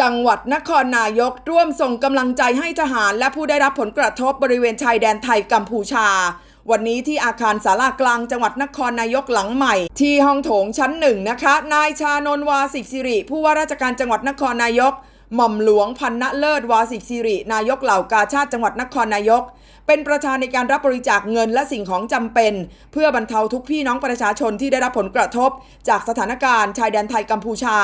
จังหวัดนครนายกร่วมส่งกำลังใจให้ทหาร และผู้ได้รับผลกระทบบริเวณชายแดนไทยกัมพูชา วันนี้ที่อาคารสารากลางจังหวัดนครนายกหลังใหม่ ที่ห้องโถงชั้นหนึ่งนะคะ นายชานนวาสิกสิริ ผู้ว่าราชการจังหวัดนครนายก หม่อมหลวงพันณเลิศวาสิกสิริ นายกเหล่ากาชาติจังหวัดนครนายก เป็นประธานในการรับบริจาคเงินและสิ่งของจำเป็น เพื่อบรรเทาทุกพี่น้องประชาชนที่ได้รับผลกระทบ จากสถานการณ์ชายแดนไทยกัมพูชา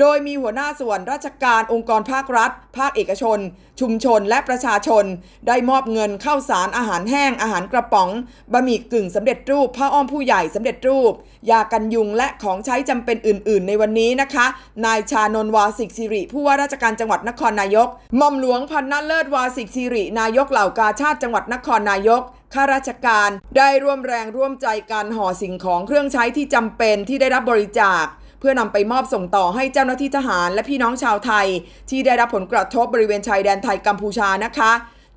โดยมีหัวหน้าส่วนราชการองค์กรภาครัฐ ภาคเอกชน ชุมชนและประชาชน ได้มอบเงินเข้าสารอาหารแห้งอาหารกระป๋องบะหมี่กึ่งสำเร็จรูปผ้าอ้อมผู้ใหญ่สำเร็จรูปยากันยุงและของใช้จำเป็นอื่น ๆ ในวันนี้นะคะ นายชานนวาสิกสิริผู้ว่าราชการจังหวัดนครนายกหม่อมหลวงพันณเลิศวาสิกสิรินายกเหล่ากาชาติจังหวัดนครนายก ข้าราชการได้ร่วมแรงร่วมใจการห่อสิ่งของเครื่องใช้ที่จำเป็นที่ได้รับบริจาค เพื่อนำไปมอบส่งต่อให้เจ้าหน้าที่ทหารและพี่น้องชาวไทย ที่ได้รับผลกระทบบริเวณชายแดนไทยกัมพูชานะคะ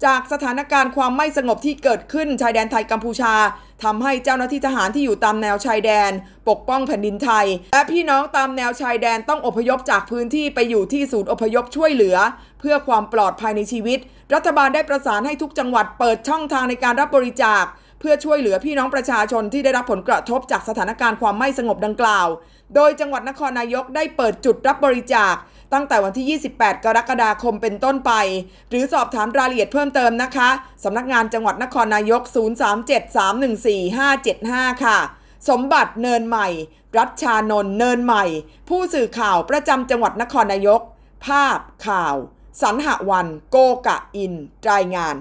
จากสถานการณ์ความไม่สงบที่เกิดขึ้นชายแดนไทยกัมพูชาทำให้เจ้าหน้าที่ทหารที่อยู่ตามแนวชายแดน ปกป้องแผ่นดินไทย และพี่น้องตามแนวชายแดนต้องอพยพจากพื้นที่ไปอยู่ที่ศูนย์อพยพช่วยเหลือ เพื่อความปลอดภัยในชีวิต รัฐบาลได้ประสานให้ทุกจังหวัดเปิดช่องทางในการรับบริจาค เพื่อช่วยเหลือพี่น้องประชาชนที่ได้รับผลกระทบจากสถานการณ์ความไม่สงบดังกล่าว โดยจังหวัดนครนายกได้เปิดจุดรับบริจาค ตั้งแต่วันที่ 28 กรกฎาคมเป็นต้นไป หรือสอบถามรายละเอียดเพิ่มเติมนะคะสำนักงานจังหวัดนครนายก 0373145545ค่ะ สมบัติเนินใหม่ รัชชานนท์เนินใหม่ ผู้สื่อข่าวประจำจังหวัดนครนายก ภาพข่าว สันหวัน โกกะอิน รายงาน